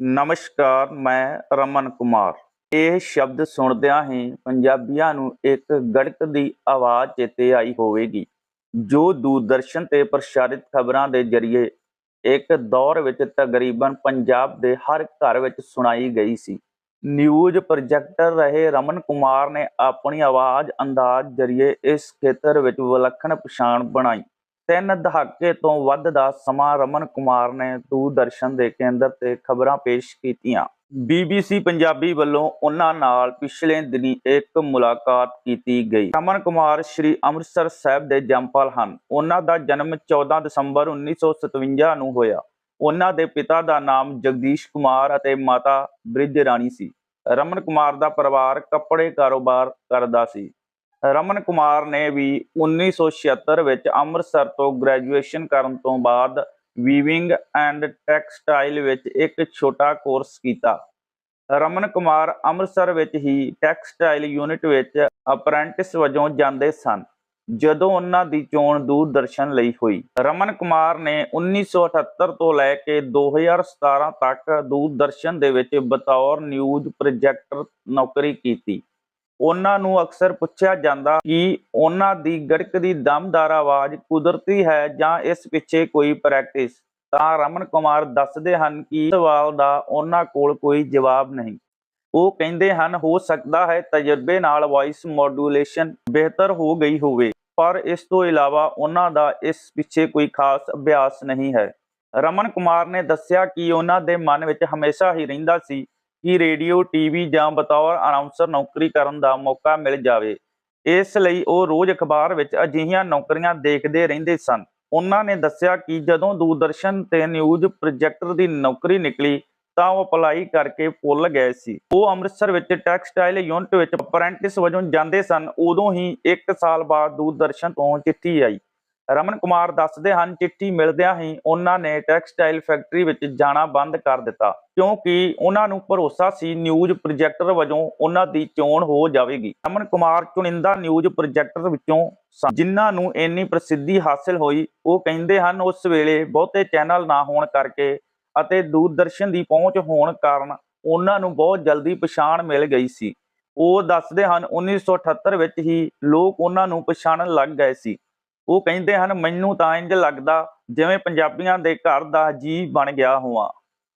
ਨਮਸਕਾਰ, ਮੈਂ ਰਮਨ ਕੁਮਾਰ। ਇਹ ਸ਼ਬਦ ਸੁਣਦਿਆਂ ਹੀ ਪੰਜਾਬੀਆਂ ਨੂੰ ਇੱਕ ਗੜਕ ਦੀ ਆਵਾਜ਼ ਚੇਤੇ ਆਈ ਹੋਵੇਗੀ, ਜੋ ਦੂਰਦਰਸ਼ਨ ਤੇ ਪ੍ਰਸਾਰਿਤ ਖਬਰਾਂ ਦੇ ਜ਼ਰੀਏ ਇੱਕ ਦੌਰ ਵਿੱਚ ਤਕਰੀਬਨ ਪੰਜਾਬ ਦੇ ਹਰ ਘਰ ਵਿੱਚ ਸੁਣਾਈ ਗਈ ਸੀ। ਨਿਊਜ਼ ਪ੍ਰੋਜੈਕਟਰ ਰਹੇ ਰਮਨ ਕੁਮਾਰ ਨੇ ਆਪਣੀ ਆਵਾਜ਼ ਅੰਦਾਜ਼ ਜ਼ਰੀਏ ਇਸ ਖੇਤਰ ਵਿੱਚ ਵਿਲੱਖਣ ਪਛਾਣ ਬਣਾਈ। ਤਿੰਨ ਦਹਾਕੇ ਤੋਂ ਵੱਧ ਦਾ ਸਮਾਂ ਰਮਨ ਕੁਮਾਰ ਨੇ ਦੂਰਦਰਸ਼ਨ ਦੇ ਕੇਂਦਰ ਤੇ ਖਬਰਾਂ ਪੇਸ਼ ਕੀਤੀਆਂ। ਬੀਬੀਸੀ ਪੰਜਾਬੀ ਵੱਲੋਂ ਉਹਨਾਂ ਨਾਲ ਪਿਛਲੇ ਦਿਨੀ ਇੱਕ ਮੁਲਾਕਾਤ ਕੀਤੀ ਗਈ। ਰਮਨ ਕੁਮਾਰ ਸ੍ਰੀ ਅੰਮ੍ਰਿਤਸਰ ਸਾਹਿਬ ਦੇ ਜੰਪਲ ਹਨ। ਉਹਨਾਂ ਦਾ ਜਨਮ 14 ਦਸੰਬਰ 1957 ਨੂੰ ਹੋਇਆ। ਉਹਨਾਂ ਦੇ ਪਿਤਾ ਦਾ ਨਾਮ ਜਗਦੀਸ਼ ਕੁਮਾਰ ਅਤੇ ਮਾਤਾ ਬ੍ਰਿਜ ਰਾਣੀ ਸੀ। ਰਮਨ ਕੁਮਾਰ ਦਾ ਪਰਿਵਾਰ ਕੱਪੜੇ ਕਾਰੋਬਾਰ ਕਰਦਾ ਸੀ। ਰਮਨ ਕੁਮਾਰ ਨੇ ਵੀ 1976 ਵਿੱਚ ਅੰਮ੍ਰਿਤਸਰ ਤੋਂ ਗ੍ਰੈਜੂਏਸ਼ਨ ਕਰਨ ਤੋਂ ਬਾਅਦ ਵੀਵਿੰਗ ਐਂਡ ਟੈਕਸਟਾਈਲ ਵਿੱਚ ਇੱਕ ਛੋਟਾ ਕੋਰਸ ਕੀਤਾ। ਰਮਨ ਕੁਮਾਰ ਅੰਮ੍ਰਿਤਸਰ ਵਿੱਚ ਹੀ ਟੈਕਸਟਾਈਲ ਯੂਨਿਟ ਵਿੱਚ ਅਪ੍ਰੈਂਟਿਸ ਵਜੋਂ ਜਾਂਦੇ ਸਨ, ਜਦੋਂ ਉਹਨਾਂ ਦੀ ਚੋਣ ਦੂਰਦਰਸ਼ਨ ਲਈ ਹੋਈ। ਰਮਨ ਕੁਮਾਰ ਨੇ 1978 ਤੋਂ ਲੈ ਕੇ 2017 ਤੱਕ ਦੂਰਦਰਸ਼ਨ ਦੇ ਵਿੱਚ ਬਤੌਰ ਨਿਊਜ਼ ਪ੍ਰੋਜੈਕਟਰ ਨੌਕਰੀ ਕੀਤੀ। ਉਹਨਾਂ ਨੂੰ ਅਕਸਰ ਪੁੱਛਿਆ ਜਾਂਦਾ ਕਿ ਉਹਨਾਂ ਦੀ ਗੜਕ ਦੀ ਦਮਦਾਰ ਆਵਾਜ਼ ਕੁਦਰਤੀ ਹੈ ਜਾਂ ਇਸ ਪਿੱਛੇ ਕੋਈ ਪ੍ਰੈਕਟਿਸ ਤਾਂ ਰਮਨ ਕੁਮਾਰ ਦੱਸਦੇ ਹਨ ਕਿ ਸਵਾਲ ਦਾ ਉਹਨਾਂ ਕੋਲ ਕੋਈ ਜਵਾਬ ਨਹੀਂ। ਉਹ ਕਹਿੰਦੇ ਹਨ, ਹੋ ਸਕਦਾ ਹੈ ਤਜਰਬੇ ਨਾਲ ਵਾਇਸ ਮੋਡੂਲੇਸ਼ਨ ਬਿਹਤਰ ਹੋ ਗਈ ਹੋਵੇ, ਪਰ ਇਸ ਤੋਂ ਇਲਾਵਾ ਉਹਨਾਂ ਦਾ ਇਸ ਪਿੱਛੇ ਕੋਈ ਖਾਸ ਅਭਿਆਸ ਨਹੀਂ ਹੈ। ਰਮਨ ਕੁਮਾਰ ਨੇ ਦੱਸਿਆ ਕਿ ਉਹਨਾਂ ਦੇ ਮਨ ਵਿੱਚ ਹਮੇਸ਼ਾ ਹੀ ਰਹਿੰਦਾ ਸੀ ਕਿ ਰੇਡੀਓ, ਟੀਵੀ ਜਾਂ ਬਤੌਰ ਅਨਾਉਂਸਰ ਨੌਕਰੀ ਕਰਨ ਦਾ ਮੌਕਾ ਮਿਲ ਜਾਵੇ। ਇਸ ਲਈ ਉਹ ਰੋਜ਼ ਅਖਬਾਰ ਵਿੱਚ ਅਜਿਹੀਆਂ ਨੌਕਰੀਆਂ ਦੇਖਦੇ ਰਹਿੰਦੇ ਸਨ। ਉਹਨਾਂ ਨੇ ਦੱਸਿਆ ਕਿ ਜਦੋਂ ਦੂਰਦਰਸ਼ਨ ਤੇ ਨਿਊਜ਼ ਪ੍ਰੋਜੈਕਟਰ ਦੀ ਨੌਕਰੀ ਨਿਕਲੀ, ਤਾਂ ਉਹ ਅਪਲਾਈ ਕਰਕੇ ਭੁੱਲ ਗਏ ਸੀ। ਉਹ ਅੰਮ੍ਰਿਤਸਰ ਵਿੱਚ ਟੈਕਸਟਾਈਲ ਯੂਨਿਟ ਵਿੱਚ ਅਪ੍ਰੈਂਟਿਸ ਵਜੋਂ ਜਾਂਦੇ ਸਨ। ਉਦੋਂ ਹੀ 1 ਸਾਲ ਬਾਅਦ ਦੂਰਦਰਸ਼ਨ ਤੋਂ ਚਿੱਠੀ ਆਈ। ਰਮਨ ਕੁਮਾਰ ਦੱਸਦੇ ਹਨ, ਚਿੱਠੀ ਮਿਲਦਿਆਂ ਹੀ ਉਹਨਾਂ ਨੇ ਟੈਕਸਟਾਈਲ ਫੈਕਟਰੀ ਵਿੱਚ ਜਾਣਾ ਬੰਦ ਕਰ ਦਿੱਤਾ, ਕਿਉਂਕਿ ਉਹਨਾਂ ਨੂੰ ਭਰੋਸਾ ਸੀ ਨਿਊਜ਼ ਪ੍ਰੋਜੈਕਟਰ ਵਜੋਂ ਉਹਨਾਂ ਦੀ ਚੋਣ ਹੋ ਜਾਵੇਗੀ। ਰਮਨ ਕੁਮਾਰ ਚੁਣਿੰਦਾ ਨਿਊਜ਼ ਪ੍ਰੋਜੈਕਟਰ ਵਿੱਚੋਂ ਸਨ। ਜਿਨ੍ਹਾਂ ਨੂੰ ਇੰਨੀ ਪ੍ਰਸਿੱਧੀ ਹਾਸਲ ਹੋਈ, ਉਹ ਕਹਿੰਦੇ ਹਨ, ਉਸ ਵੇਲੇ ਬਹੁਤੇ ਚੈਨਲ ਨਾ ਹੋਣ ਕਰਕੇ ਅਤੇ ਦੂਰਦਰਸ਼ਨ ਦੀ ਪਹੁੰਚ ਹੋਣ ਕਾਰਨ ਉਹਨਾਂ ਨੂੰ ਬਹੁਤ ਜਲਦੀ ਪਛਾਣ ਮਿਲ ਗਈ ਸੀ। ਉਹ ਦੱਸਦੇ ਹਨ 1978 ਵਿੱਚ ਹੀ ਲੋਕ ਉਹਨਾਂ ਨੂੰ ਪਛਾਣਨ ਲੱਗ ਗਏ ਸੀ। ਉਹ ਕਹਿੰਦੇ ਹਨ, ਮੈਨੂੰ ਤਾਂ ਇੰਜ ਲੱਗਦਾ ਜਿਵੇਂ ਪੰਜਾਬੀਆਂ ਦੇ ਘਰ ਦਾ ਜੀ ਬਣ ਗਿਆ ਹੋਵਾਂ।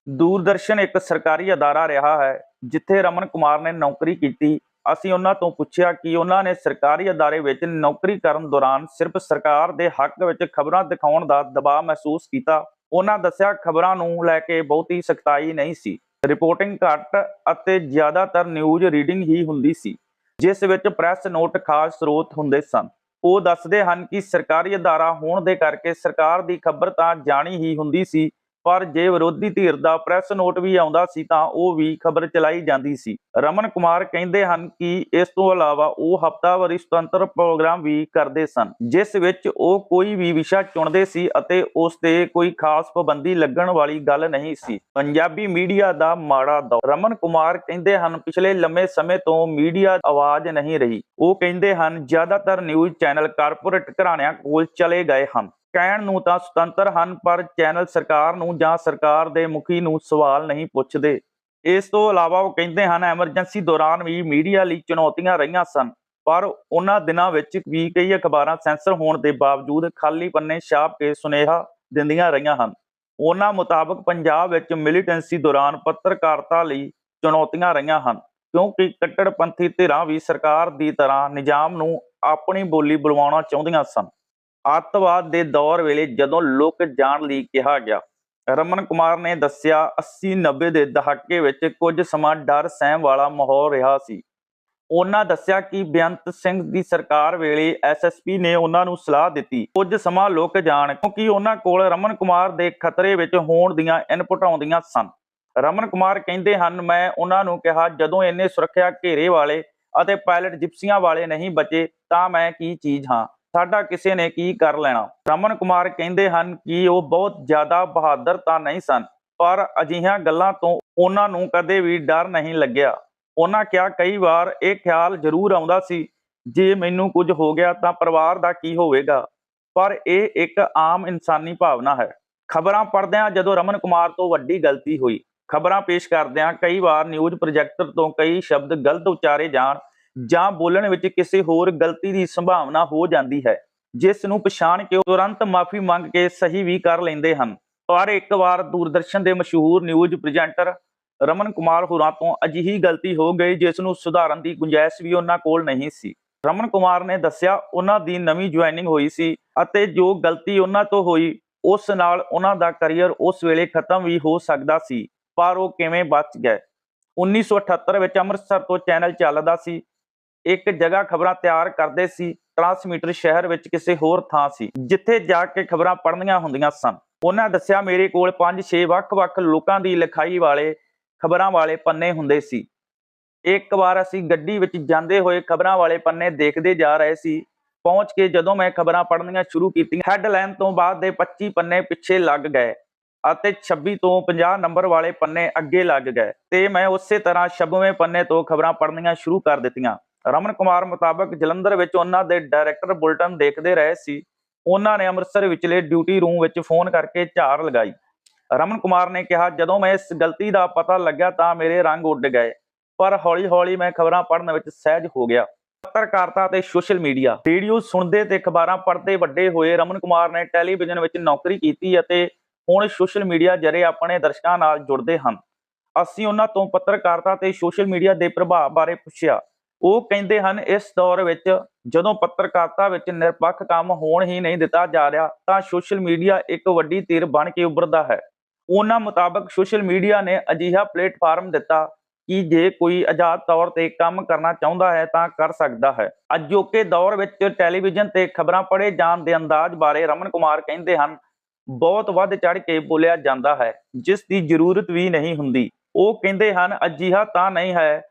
ਦੂਰਦਰਸ਼ਨ ਇੱਕ ਸਰਕਾਰੀ ਅਦਾਰਾ ਰਿਹਾ ਹੈ, ਜਿੱਥੇ ਰਮਨ ਕੁਮਾਰ ਨੇ ਨੌਕਰੀ ਕੀਤੀ। ਅਸੀਂ ਉਹਨਾਂ ਤੋਂ ਪੁੱਛਿਆ ਕਿ ਉਹਨਾਂ ਨੇ ਸਰਕਾਰੀ ਅਦਾਰੇ ਵਿੱਚ ਨੌਕਰੀ ਕਰਨ ਦੌਰਾਨ ਸਿਰਫ ਸਰਕਾਰ ਦੇ ਹੱਕ ਵਿੱਚ ਖਬਰਾਂ ਦਿਖਾਉਣ ਦਾ ਦਬਾਅ ਮਹਿਸੂਸ ਕੀਤਾ। ਉਹਨਾਂ ਦੱਸਿਆ, ਖਬਰਾਂ ਨੂੰ ਲੈ ਕੇ ਬਹੁਤੀ ਸਖਤਾਈ ਨਹੀਂ ਸੀ। ਰਿਪੋਰਟਿੰਗ ਘੱਟ ਅਤੇ ਜ਼ਿਆਦਾਤਰ ਨਿਊਜ਼ ਰੀਡਿੰਗ ਹੀ ਹੁੰਦੀ ਸੀ, ਜਿਸ ਵਿੱਚ ਪ੍ਰੈਸ ਨੋਟ ਖਾਸ ਸਰੋਤ ਹੁੰਦੇ ਸਨ। ਉਹ ਦੱਸਦੇ ਹਨ ਕਿ ਸਰਕਾਰੀ ਅਦਾਰਾ ਹੋਣ ਦੇ ਕਰਕੇ ਸਰਕਾਰ ਦੀ ਖਬਰ ਤਾਂ ਜਾਣੀ ਹੀ ਹੁੰਦੀ ਸੀ। ਪਰ ਜੇ ਵਿਰੋਧੀ ਧਿਰ ਦਾ ਪ੍ਰੈਸ ਨੋਟ ਵੀ ਆਉਂਦਾ ਸੀ ਤਾਂ ਉਹ ਵੀ ਖਬਰ ਚਲਾਈ ਜਾਂਦੀ ਸੀ। ਰਮਨ ਕੁਮਾਰ ਕਹਿੰਦੇ ਹਨ ਕਿ ਇਸ ਤੋਂ ਇਲਾਵਾ ਉਹ ਹਫਤਾਵਾਰੀ ਸੁਤੰਤਰ ਪ੍ਰੋਗਰਾਮ ਵੀ ਕਰਦੇ ਸਨ, ਜਿਸ ਵਿੱਚ ਉਹ ਕੋਈ ਵੀ ਵਿਸ਼ਾ ਚੁਣਦੇ ਸੀ ਅਤੇ ਉਸ ਤੇ ਕੋਈ ਖਾਸ ਪਾਬੰਦੀ ਲੱਗਣ ਵਾਲੀ ਗੱਲ ਨਹੀਂ ਸੀ। ਪੰਜਾਬੀ ਮੀਡੀਆ ਦਾ ਮਾੜਾ ਦੌਰ। ਰਮਨ ਕੁਮਾਰ ਕਹਿੰਦੇ ਹਨ, ਪਿਛਲੇ ਲੰਮੇ ਸਮੇਂ ਤੋਂ ਮੀਡੀਆ ਆਵਾਜ਼ ਨਹੀਂ ਰਹੀ। ਉਹ ਕਹਿੰਦੇ ਹਨ, ਜ਼ਿਆਦਾਤਰ ਨਿਊਜ਼ ਚੈਨਲ ਕਾਰਪੋਰੇਟ ਘਰਾਣਿਆਂ ਕੋਲ ਚਲੇ ਗਏ ਹਨ। ਕਹਿਣ ਨੂੰ ਤਾਂ ਸੁਤੰਤਰ ਹਨ, ਪਰ ਚੈਨਲ ਸਰਕਾਰ ਨੂੰ ਜਾਂ ਸਰਕਾਰ ਦੇ ਮੁਖੀ ਨੂੰ ਸਵਾਲ ਨਹੀਂ ਪੁੱਛਦੇ। ਇਸ ਤੋਂ ਇਲਾਵਾ ਉਹ ਕਹਿੰਦੇ ਹਨ, ਐਮਰਜੈਂਸੀ ਦੌਰਾਨ ਵੀ ਮੀਡੀਆ ਲਈ ਚੁਣੌਤੀਆਂ ਰਹੀਆਂ ਸਨ, ਪਰ ਉਹਨਾਂ ਦਿਨਾਂ ਵਿੱਚ ਵੀ ਕਈ ਅਖਬਾਰਾਂ ਸੈਂਸਰ ਹੋਣ ਦੇ ਬਾਵਜੂਦ ਖਾਲੀ ਪੰਨੇ ਛਾਪ ਕੇ ਸੁਨੇਹਾ ਦਿੰਦੀਆਂ ਰਹੀਆਂ ਹਨ। ਉਹਨਾਂ ਮੁਤਾਬਕ ਪੰਜਾਬ ਵਿੱਚ ਮਿਲੀਟੈਂਸੀ ਦੌਰਾਨ ਪੱਤਰਕਾਰਤਾ ਲਈ ਚੁਣੌਤੀਆਂ ਰਹੀਆਂ ਹਨ, ਕਿਉਂਕਿ ਕੱਟੜਪੰਥੀ ਧਿਰਾਂ ਵੀ ਸਰਕਾਰ ਦੀ ਤਰ੍ਹਾਂ ਨਿਜ਼ਾਮ ਨੂੰ ਆਪਣੀ ਬੋਲੀ ਬੁਲਵਾਉਣਾ ਚਾਹੁੰਦੀਆਂ ਸਨ। ਅੱਤਵਾਦ ਦੇ ਦੌਰ ਵੇਲੇ ਜਦੋਂ ਲੋਕ ਜਾਣ ਲਈ ਕਿਹਾ ਗਿਆ, ਰਮਨ ਕੁਮਾਰ ਨੇ ਦੱਸਿਆ 80 90 ਦੇ ਦਹਾਕੇ ਵਿੱਚ ਕੁਝ ਸਮਾਂ ਡਰ ਸਹਿਮ ਵਾਲਾ ਮਾਹੌਲ ਰਿਹਾ ਸੀ। ਉਹਨਾਂ ਦੱਸਿਆ ਕਿ ਬੇਅੰਤ ਸਿੰਘ ਦੀ ਸਰਕਾਰ ਵੇਲੇ ਐਸਐਸਪੀ ਨੇ ਉਹਨਾਂ ਨੂੰ ਸਲਾਹ ਦਿੱਤੀ, ਕੁਝ ਸਮਾਂ ਲੋਕ ਜਾਣ ਕਿਉਂਕਿ ਉਹਨਾਂ ਕੋਲ ਰਮਨ ਕੁਮਾਰ ਦੇ ਖਤਰੇ ਵਿੱਚ ਹੋਣ ਦੀਆਂ ਇਨਪੁਟ ਆਉਂਦੀਆਂ ਸਨ। ਰਮਨ ਕੁਮਾਰ ਕਹਿੰਦੇ ਹਨ, ਮੈਂ ਉਹਨਾਂ ਨੂੰ ਕਿਹਾ, ਜਦੋਂ ਇੰਨੇ ਸੁਰੱਖਿਆ ਘੇਰੇ ਵਾਲੇ ਅਤੇ ਪਾਇਲਟ ਜਿਪਸੀਆਂ ਵਾਲੇ ਨਹੀਂ ਬਚੇ, ਤਾਂ ਮੈਂ ਕੀ ਚੀਜ਼ ਹਾਂ? ਸਾਡਾ ਕਿਸੇ ਨੇ ਕੀ ਕਰ ਲੈਣਾ? ਰਮਨ ਕੁਮਾਰ ਕਹਿੰਦੇ ਹਨ ਕਿ ਉਹ ਬਹੁਤ ਜ਼ਿਆਦਾ ਬਹਾਦਰ ਤਾਂ ਨਹੀਂ ਸਨ, ਪਰ ਅਜਿਹੀਆਂ ਗੱਲਾਂ ਤੋਂ ਉਹਨਾਂ ਨੂੰ ਕਦੇ ਵੀ ਡਰ ਨਹੀਂ ਲੱਗਿਆ। ਉਹਨਾਂ ਕਿਹਾ, ਕਈ ਵਾਰ ਇਹ ਖਿਆਲ ਜ਼ਰੂਰ ਆਉਂਦਾ ਸੀ, ਜੇ ਮੈਨੂੰ ਕੁਝ ਹੋ ਗਿਆ ਤਾਂ ਪਰਿਵਾਰ ਦਾ ਕੀ ਹੋਵੇਗਾ? ਪਰ ਇਹ ਇੱਕ ਆਮ ਇਨਸਾਨੀ ਭਾਵਨਾ ਹੈ। ਖਬਰਾਂ ਪੜ੍ਹਦਿਆਂ ਜਦੋਂ ਰਮਨ ਕੁਮਾਰ ਤੋਂ ਵੱਡੀ ਗਲਤੀ ਹੋਈ, ਖਬਰਾਂ ਪੇਸ਼ ਕਰਦਿਆਂ ਕਈ ਵਾਰ ਨਿਊਜ਼ ਪ੍ਰੋਜੈਕਟਰ ਤੋਂ ਕਈ ਸ਼ਬਦ ਗਲਤ ਉਚਾਰੇ ਜਾਣ ਜਾਂ ਬੋਲਣ ਵਿੱਚ ਕਿਸੇ ਹੋਰ ਗਲਤੀ ਦੀ ਸੰਭਾਵਨਾ ਹੋ ਜਾਂਦੀ ਹੈ ਜਿਸ ਨੂੰ ਪਛਾਣ ਕੇ ਉਹ ਤੁਰੰਤ ਮਾਫੀ ਮੰਗ ਕੇ ਸਹੀ ਵੀ ਕਰ ਲੈਂਦੇ ਹਨ। ਪਰ ਇੱਕ ਵਾਰ ਦੂਰਦਰਸ਼ਨ ਦੇ ਮਸ਼ਹੂਰ ਨਿਊਜ਼ ਪ੍ਰੈਜ਼ੈਂਟਰ ਰਮਨ ਕੁਮਾਰ ਹੋਰਾਂ ਤੋਂ ਅਜਿਹੀ ਗਲਤੀ ਹੋ ਗਈ ਜਿਸ ਨੂੰ ਸੁਧਾਰਨ ਦੀ ਗੁੰਜਾਇਸ਼ ਵੀ ਉਹਨਾਂ ਕੋਲ ਨਹੀਂ ਸੀ। ਰਮਨ ਕੁਮਾਰ ਨੇ ਦੱਸਿਆ, ਉਹਨਾਂ ਦੀ ਨਵੀਂ ਜੁਆਇਨਿੰਗ ਹੋਈ ਸੀ ਅਤੇ ਜੋ ਗਲਤੀ ਉਹਨਾਂ ਤੋਂ ਹੋਈ, ਉਸ ਨਾਲ ਉਹਨਾਂ ਦਾ ਕੈਰੀਅਰ ਉਸ ਵੇਲੇ ਖਤਮ ਵੀ ਹੋ ਸਕਦਾ ਸੀ, ਪਰ ਉਹ ਕਿਵੇਂ ਬਚ ਗਏ? 1978 ਵਿੱਚ ਅੰਮ੍ਰਿਤਸਰ ਤੋਂ ਚੈਨਲ ਚੱਲਦਾ ਸੀ। ਇੱਕ ਜਗ੍ਹਾ ਖਬਰਾਂ ਤਿਆਰ ਕਰਦੇ ਸੀ, ਟਰਾਂਸਮੀਟਰ ਸ਼ਹਿਰ ਵਿੱਚ ਕਿਸੇ ਹੋਰ ਥਾਂ ਸੀ, ਜਿੱਥੇ ਜਾ ਕੇ ਖਬਰਾਂ ਪੜ੍ਹਨੀਆਂ ਹੁੰਦੀਆਂ ਸਨ। ਉਹਨਾਂ ਦੱਸਿਆ, ਮੇਰੇ ਕੋਲ 5-6 ਵੱਖ-ਵੱਖ ਲੋਕਾਂ ਦੀ ਲਿਖਾਈ ਵਾਲੇ ਖਬਰਾਂ ਵਾਲੇ ਪੰਨੇ ਹੁੰਦੇ ਸੀ। ਇੱਕ ਵਾਰ ਅਸੀਂ ਗੱਡੀ ਵਿੱਚ ਜਾਂਦੇ ਹੋਏ ਖਬਰਾਂ ਵਾਲੇ ਪੰਨੇ ਦੇਖਦੇ ਜਾ ਰਹੇ ਸੀ। ਪਹੁੰਚ ਕੇ ਜਦੋਂ ਮੈਂ ਖਬਰਾਂ ਪੜ੍ਹਨੀਆਂ ਸ਼ੁਰੂ ਕੀਤੀਆਂ, ਹੈਡਲਾਈਨ ਤੋਂ ਬਾਅਦ ਦੇ 25 ਪੰਨੇ ਪਿੱਛੇ ਲੱਗ ਗਏ ਅਤੇ 26 ਤੋਂ 50 ਨੰਬਰ ਵਾਲੇ ਪੰਨੇ ਅੱਗੇ ਲੱਗ ਗਏ ਤੇ ਮੈਂ ਉਸੇ ਤਰ੍ਹਾਂ 26ਵੇਂ ਪੰਨੇ ਤੋਂ ਖਬਰਾਂ ਪੜ੍ਹਨੀਆਂ ਸ਼ੁਰੂ ਕਰ ਦਿੱਤੀਆਂ। ਰਮਨ ਕੁਮਾਰ ਮੁਤਾਬਕ ਜਲੰਧਰ ਵਿੱਚ ਉਹਨਾਂ ਦੇ ਡਾਇਰੈਕਟਰ ਬੁਲਟਨ ਦੇਖਦੇ ਰਹੇ ਸੀ। ਉਹਨਾਂ ਨੇ ਅੰਮ੍ਰਿਤਸਰ ਵਿਚਲੇ ਡਿਊਟੀ ਰੂਮ ਵਿੱਚ ਫੋਨ ਕਰਕੇ ਝਾੜ ਲਗਾਈ। ਰਮਨ ਕੁਮਾਰ ਨੇ ਕਿਹਾ, ਜਦੋਂ ਮੈਂ ਇਸ ਗਲਤੀ ਦਾ ਪਤਾ ਲੱਗਿਆ ਤਾਂ ਮੇਰੇ ਰੰਗ ਉੱਡ ਗਏ, ਪਰ ਹੌਲੀ-ਹੌਲੀ ਮੈਂ ਖਬਰਾਂ ਪੜ੍ਹਨ ਵਿੱਚ ਸਹਿਜ ਹੋ ਗਿਆ। ਪੱਤਰਕਾਰਤਾ ਤੇ ਸੋਸ਼ਲ ਮੀਡੀਆ। ਰੇਡੀਓ ਸੁਣਦੇ ਤੇ ਅਖਬਾਰਾਂ ਪੜ੍ਹਦੇ ਵੱਡੇ ਹੋਏ ਰਮਨ ਕੁਮਾਰ ਨੇ ਟੈਲੀਵਿਜ਼ਨ ਵਿੱਚ ਨੌਕਰੀ ਕੀਤੀ ਅਤੇ ਹੁਣ ਸੋਸ਼ਲ ਮੀਡੀਆ ਜਰੇ ਆਪਣੇ ਦਰਸ਼ਕਾਂ ਨਾਲ ਜੁੜਦੇ ਹਨ। ਅਸੀਂ ਉਹਨਾਂ ਤੋਂ ਪੱਤਰਕਾਰਤਾ ਤੇ ਸੋਸ਼ਲ ਮੀਡੀਆ ਦੇ ਪ੍ਰਭਾਵ ਬਾਰੇ ਪੁੱਛਿਆ। ਉਹ ਕਹਿੰਦੇ ਹਨ, ਇਸ ਦੌਰ ਵਿੱਚ ਜਦੋਂ ਪੱਤਰਕਾਰਤਾ ਵਿੱਚ ਨਿਰਪੱਖ ਕੰਮ ਹੋਣ ਹੀ ਨਹੀਂ ਦਿੱਤਾ ਜਾ ਰਿਹਾ, ਤਾਂ ਸੋਸ਼ਲ ਮੀਡੀਆ ਇੱਕ ਵੱਡੀ ਧਿਰ ਬਣ ਕੇ ਉੱਭਰਦਾ ਹੈ। ਉਹਨਾਂ ਮੁਤਾਬਕ ਸੋਸ਼ਲ ਮੀਡੀਆ ਨੇ ਅਜਿਹਾ ਪਲੇਟਫਾਰਮ ਦਿੱਤਾ ਕਿ ਜੇ ਕੋਈ ਆਜ਼ਾਦ ਤੌਰ ਤੇ ਕੰਮ ਕਰਨਾ ਚਾਹੁੰਦਾ ਹੈ ਤਾਂ ਕਰ ਸਕਦਾ ਹੈ। ਅਜੋਕੇ ਦੌਰ ਵਿੱਚ ਟੈਲੀਵਿਜ਼ਨ ਤੇ ਖਬਰਾਂ ਪੜ੍ਹੇ ਜਾਣ ਦੇ ਅੰਦਾਜ਼ ਬਾਰੇ ਰਮਨ ਕੁਮਾਰ ਕਹਿੰਦੇ ਹਨ, ਬਹੁਤ ਵੱਧ ਚੜ ਕੇ ਬੋਲਿਆ ਜਾਂਦਾ ਹੈ, ਜਿਸ ਦੀ ਜ਼ਰੂਰਤ ਵੀ ਨਹੀਂ ਹੁੰਦੀ। ਉਹ ਕਹਿੰਦੇ ਹਨ, ਅਜਿਹਾ ਤਾਂ ਨਹੀਂ ਹੈ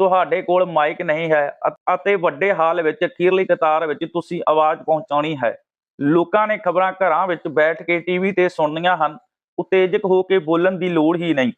ਤੁਹਾਡੇ ਕੋਲ ਮਾਈਕ ਨਹੀਂ ਹੈ ਅਤੇ ਵੱਡੇ ਹਾਲ ਵਿੱਚ ਅਖੀਰਲੀ ਕਤਾਰ ਵਿੱਚ ਤੁਸੀਂ ਆਵਾਜ਼ ਪਹੁੰਚਾਉਣੀ ਹੈ। ਲੋਕਾਂ ਨੇ ਖਬਰਾਂ ਘਰਾਂ ਵਿੱਚ ਬੈਠ ਕੇ ਟੀਵੀ ਤੇ ਸੁਣਨੀਆਂ ਹਨ। ਉਤੇਜਕ ਹੋ ਕੇ ਬੋਲਣ ਦੀ ਲੋੜ ਹੀ ਨਹੀਂ।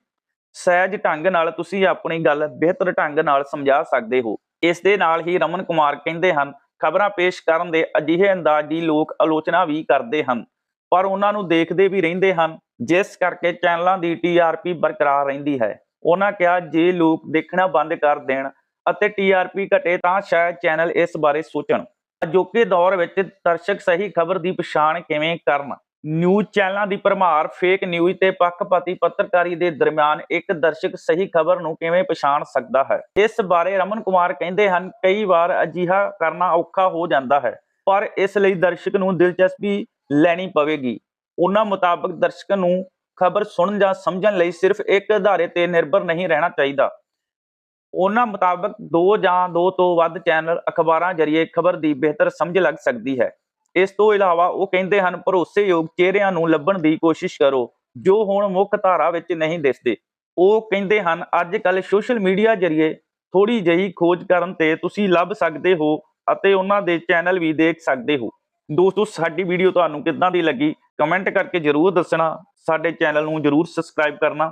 ਸਹਿਜ ਢੰਗ ਨਾਲ ਤੁਸੀਂ ਆਪਣੀ ਗੱਲ ਬਿਹਤਰ ਢੰਗ ਨਾਲ ਸਮਝਾ ਸਕਦੇ ਹੋ। ਇਸ ਦੇ ਨਾਲ ਹੀ ਰਮਨ ਕੁਮਾਰ ਕਹਿੰਦੇ ਹਨ, ਖਬਰਾਂ ਪੇਸ਼ ਕਰਨ ਦੇ ਅਜਿਹੇ ਅੰਦਾਜ਼ ਦੀ ਲੋਕ ਆਲੋਚਨਾ ਵੀ ਕਰਦੇ ਹਨ। ਪਰ ਉਹਨਾਂ ਨੂੰ ਦੇਖਦੇ ਵੀ ਰਹਿੰਦੇ ਹਨ, ਜਿਸ ਕਰਕੇ ਚੈਨਲਾਂ ਦੀ ਟੀਆਰਪੀ ਬਰਕਰਾਰ ਰਹਿੰਦੀ ਹੈ। ਉਹਨਾਂ ਕਿਹਾ, ਜੇ ਲੋਕ ਦੇਖਣਾ ਬੰਦ ਕਰ ਦੇਣ ਅਤੇ ਟੀਆਰਪੀ ਘਟੇ ਤਾਂ ਸ਼ਾਇਦ ਚੈਨਲ ਇਸ ਬਾਰੇ ਸੋਚਣ। ਅਜੋਕੇ ਦੌਰ ਵਿੱਚ ਦਰਸ਼ਕ ਸਹੀ ਖਬਰ ਦੀ ਪਛਾਣ ਕਿਵੇਂ ਕਰਨ? ਨਿਊਜ਼ ਚੈਨਲਾਂ ਦੀ ਭਰਮਾਰ ਫੇਕ ਨਿਊਜ਼ ਤੇ ਪੱਖਪਾਤੀ ਪੱਤਰਕਾਰੀ ਦੇ ਦਰਮਿਆਨ ਇੱਕ ਦਰਸ਼ਕ ਸਹੀ ਖਬਰ ਨੂੰ ਕਿਵੇਂ ਪਛਾਣ ਸਕਦਾ ਹੈ? ਇਸ ਬਾਰੇ ਰਮਨ ਕੁਮਾਰ ਕਹਿੰਦੇ ਹਨ, ਕਈ ਵਾਰ ਅਜਿਹਾ ਕਰਨਾ ਔਖਾ ਹੋ ਜਾਂਦਾ ਹੈ, ਪਰ ਇਸ ਲਈ ਦਰਸ਼ਕ ਨੂੰ ਦਿਲਚਸਪੀ ਲੈਣੀ ਪਵੇਗੀ। ਉਹਨਾਂ ਮੁਤਾਬਕ ਦਰਸ਼ਕ ਨੂੰ ਖਬਰ ਸੁਣਨ ਜਾਂ ਸਮਝਣ ਲਈ ਸਿਰਫ ਇੱਕ ਅਧਾਰੇ ਤੇ ਨਿਰਭਰ ਨਹੀਂ ਰਹਿਣਾ ਚਾਹੀਦਾ। ਉਹਨਾਂ ਮੁਤਾਬਕ ਦੋ ਜਾਂ ਦੋ ਤੋਂ ਵੱਧ ਚੈਨਲ ਅਖਬਾਰਾਂ ਜਰੀਏ ਖਬਰ ਦੀ ਬਿਹਤਰ ਸਮਝ ਲੱਗ ਸਕਦੀ ਹੈ। ਇਸ ਤੋਂ ਇਲਾਵਾ ਉਹ ਕਹਿੰਦੇ ਹਨ, ਭਰੋਸੇਯੋਗ ਚਿਹਰਿਆਂ ਨੂੰ ਲੱਭਣ ਦੀ ਕੋਸ਼ਿਸ਼ ਕਰੋ, ਜੋ ਹੁਣ ਮੁੱਖ ਧਾਰਾ ਵਿੱਚ ਨਹੀਂ ਦਿਸਦੇ। ਉਹ ਕਹਿੰਦੇ ਹਨ ਅੱਜ ਕੱਲ ਸੋਸ਼ਲ ਮੀਡੀਆ ਜਰੀਏ ਥੋੜੀ ਜਿਹੀ ਖੋਜ ਕਰਨ ਤੇ ਤੁਸੀਂ ਲੱਭ ਸਕਦੇ ਹੋ ਅਤੇ ਉਹਨਾਂ ਦੇ ਚੈਨਲ ਵੀ ਦੇਖ ਸਕਦੇ ਹੋ। ਦੋਸਤੋ, ਸਾਡੀ ਵੀਡੀਓ ਤੁਹਾਨੂੰ ਕਿੱਦਾਂ ਦੀ ਲੱਗੀ? ਕਮੈਂਟ ਕਰਕੇ ਜਰੂਰ ਦੱਸਣਾ, ਸਾਡੇ ਚੈਨਲ ਨੂੰ ਜਰੂਰ ਸਬਸਕ੍ਰਾਈਬ ਕਰਨਾ।